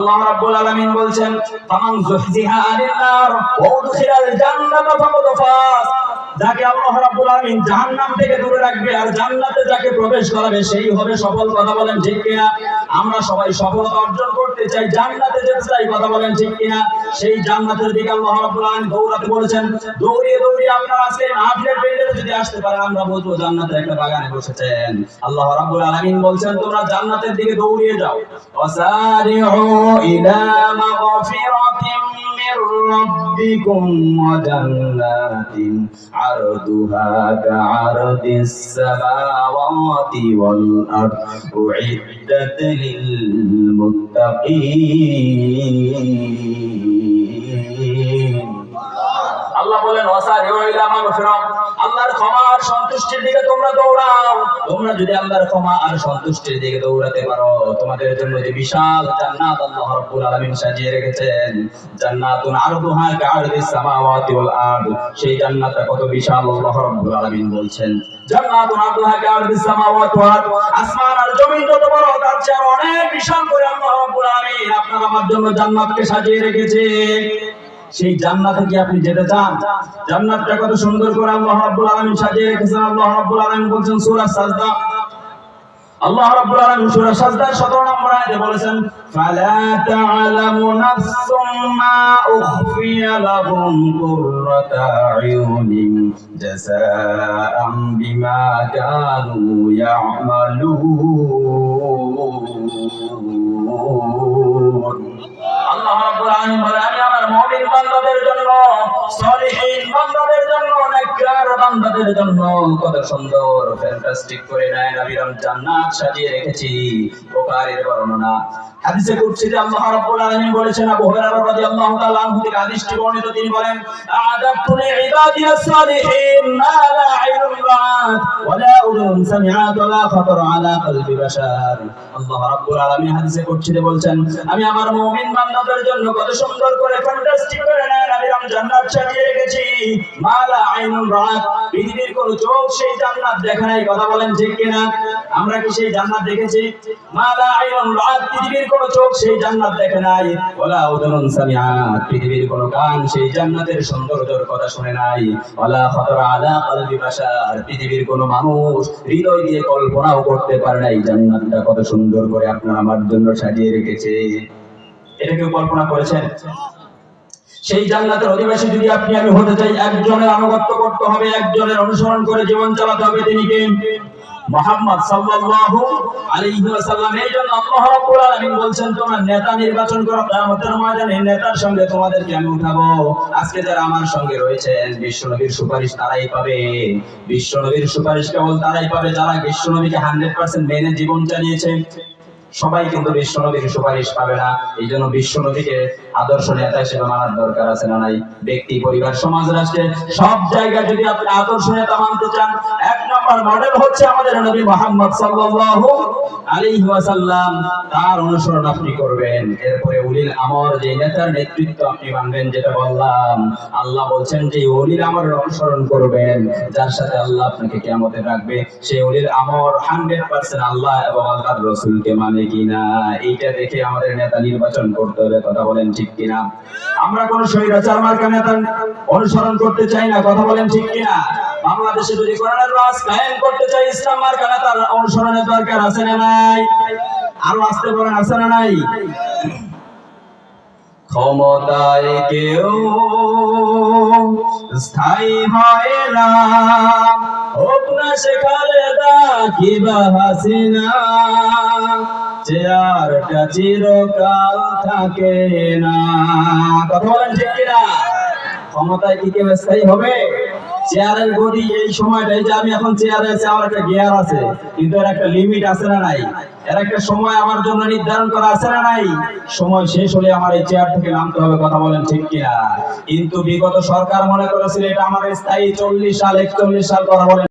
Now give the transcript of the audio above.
আল্লাহ যাকে থেকে দূরে রাখবে আর জান্নাতে যাকে প্রবেশ করাবে, সেই হবে সফল কথা বলেন ঠিক কিনা? আমরা সবাই সফলতা অর্জন করতে চাই, জান্নাতে যেতে চাই, কথা বলেন ঠিক কিনা? সেই জান্নাতের দিকে আল্লাহ রাব্বুল আলামিন দৌড়াতে বলেছেন, দৌড়িয়ে দৌড়িয়ে আপনারা আজকে মাহফিলের প্যান্ডেলে যদি আসতে পারেন, আমরা বলব জান্নাতের একটা বাগানে বসেছেন। আল্লাহ রাব্বুল আলামিন বলছেন, তোমরা জান্নাতের দিকে দৌড়িয়ে যাও। ওয়াসারিউ ইলা মাগফিরাতিন জান্নাতিন আরদুহা কা'আরদিস সামাওয়াতি ওয়াল আরদ উইদ্দাত লিল মুত্তাকিন আল্লাহ বলেন ওয়াসারিউ ইলা মাগফিরাত আল্লাহর ক্ষমা আর সন্তুষ্টির দিকে তোমরা দৌড়াও। তোমরা যদি আল্লাহর ক্ষমা আর সন্তুষ্টির দিকে দৌড়াতে পারো, তোমাদের জন্য যে বিশাল জান্নাত আল্লাহ রাব্বুল আলামিন সাজিয়ে রেখেছেন, জান্নাতুন আরদুহা কা'আরদিস সামাওয়াতি ওয়াল আরদ, সেই জান্নাতটা কত বিশাল আল্লাহ রাব্বুল আলামিন বলছেন। জান্নাতুন আরদুহা কা'আরদিস সামাওয়াতি ওয়াল আরদ, আসমান আর জমিন যত বড়, তার চেয়ে অনেক বিশাল করে আল্লাহ রাব্বুল আলামিন আপনার আমার জন্য জান্নাতকে সাজিয়ে রেখেছে সেই জান্নাতে কি আপনি যেতে চান? জান্নাতটা কত সুন্দর করে আল্লাহ রাব্বুল আলামিন সাজিয়ে রেখেছেন। আল্লাহ রাব্বুল আলামিন বলছেন, সূরা সাজদা। আল্লাহ রাব্বুল আলামিন সূরা সাজদার 17 নম্বর আয়াতে বলেছেন, ফালা তা'লামু নাফসুম মা উখফিয়া লাহুম কুররাতা আয়ুনিন জাযাআম বিমা কানু ইয়া'মালুন. সলিহিন জন্য কত সুন্দর ফ্যান্টাস্টিক করে নয় জান্নাত সাজিয়ে রেখেছি। বর্ণনা। হাদিসে আল্লাহ রাব্বুল আলামিন বলেছেন, আবু হুরায়রা রাদিয়াল্লাহু তাআলা আনহু থেকে বর্ণিত, তিনি বলেন সালিহিন, মা লা উযুন সামিআত খাতার আলা কলবি বাশার। আল্লাহ রাব্বুল আলামিন হাদিসে আমি আমার মুমিন বান্দাদের জন্য কত সুন্দর করে ফ্যান্টাস্টিক করে নয় নবীরম জান্নাত সাজিয়ে পৃথিবীর কোন কিনা? সেই জান্নাতের কথা শুনে নাই। পৃথিবীর কোন মানুষ হৃদয় দিয়ে কল্পনাও করতে পারে নাই। জান্নাতটা কত সুন্দর করে আপনার আমার জন্য সাজিয়ে রেখেছে। এটা কেউ কল্পনা করেছেন? সেই জান্নাতের অধিবাসী যদি আপনি, আমি হতে চাই একজনের আনুগত্য করতে হবে, একজনের অনুসরণ করে জীবন চালাতে হবে, তিনি কে? মোহাম্মদ সাল্লাল্লাহু আলাইহি ওয়াসাল্লাম। এই জন্য আল্লাহ রাব্বুল আলামিন তোমরা নেতা নির্বাচন করো, কিয়ামতের ময়দানে নেতার সঙ্গে আমি উঠাবো। আজকে যারা আমার সঙ্গে রয়েছেন বিশ্বনবীর সুপারিশ তারাই পাবে। বিশ্বনবীর সুপারিশ কেবল তারাই পাবে যারা বিশ্বনবীকে 100% মেনে জীবন চালিয়েছে। সবাই কিন্তু বিশ্ব নদীর সুপারিশ পাবে না। এই জন্য বিশ্ব নদীকে আদর্শ নেতা হিসেবে মানার দরকার আছে না নাই? ব্যক্তি, পরিবার, সমাজ, রাষ্ট্রে সব জায়গায় যদি আপনি আদর্শ নেতা মানতে চান, এক নম্বর মডেল হচ্ছে আমাদের নবী মোহাম্মদ সাল্লাল্লাহু আলাইহি তার অনুসরণ আপনি করবেন। এরপরে উলিল আমর, যে নেতার নেতৃত্ব আপনি মানবেন, যেটা বললাম, আল্লাহ বলছেন যে উলিল আমরের অনুসরণ করবেন, যার সাথে আল্লাহ আপনাকে কিয়ামতে রাখবে সেই উলিল আমর 100% আল্লাহ এবং আল্লাহর রাসূলকে মানে কিনা? এইটা দেখে আমাদের নেতা নির্বাচন করতে হবে, কথা বলেন ঠিক কিনা? আমরা কোন স্বৈরাচার মার্কা নেতা অনুসরণ করতে চাই না, কথা বলেন ঠিক কিনা? বাংলাদেশে যদি কোরআনের রাজ কায়েম করতে চাই ইসলাম মার্কা নেতার অনুসরণের দরকার আছে না নাই? আরও আসতে বলেন, আছে না নাই? ক্ষমতায় কেউ স্থায়ী হয় না। হোক না সেখানে কিবা হাসিনা, চেয়ারটা চিরকাল থাকে না। কথা বলেন ঠিক কিনা? ক্ষমতায় কি কেউ স্থায়ী হবে? চেয়ারের গদি এই সময়টাই যে আমি এখন চেয়ারে আছি, আমার একটা গিয়ার আছে, কিন্তু এর একটা লিমিট আছে না নাই? এর একটা সময় আমার জন্য নির্ধারণ করা আছে না নাই? সময় শেষ হলে আমার এই চেয়ার থেকে নামতে হবে, কথা বলেন ঠিক কিনা? কিন্তু বিগত সরকার মনে করেছিল এটা আমার স্থায়ী চল্লিশ সাল, একচল্লিশ সাল, কথা বলেন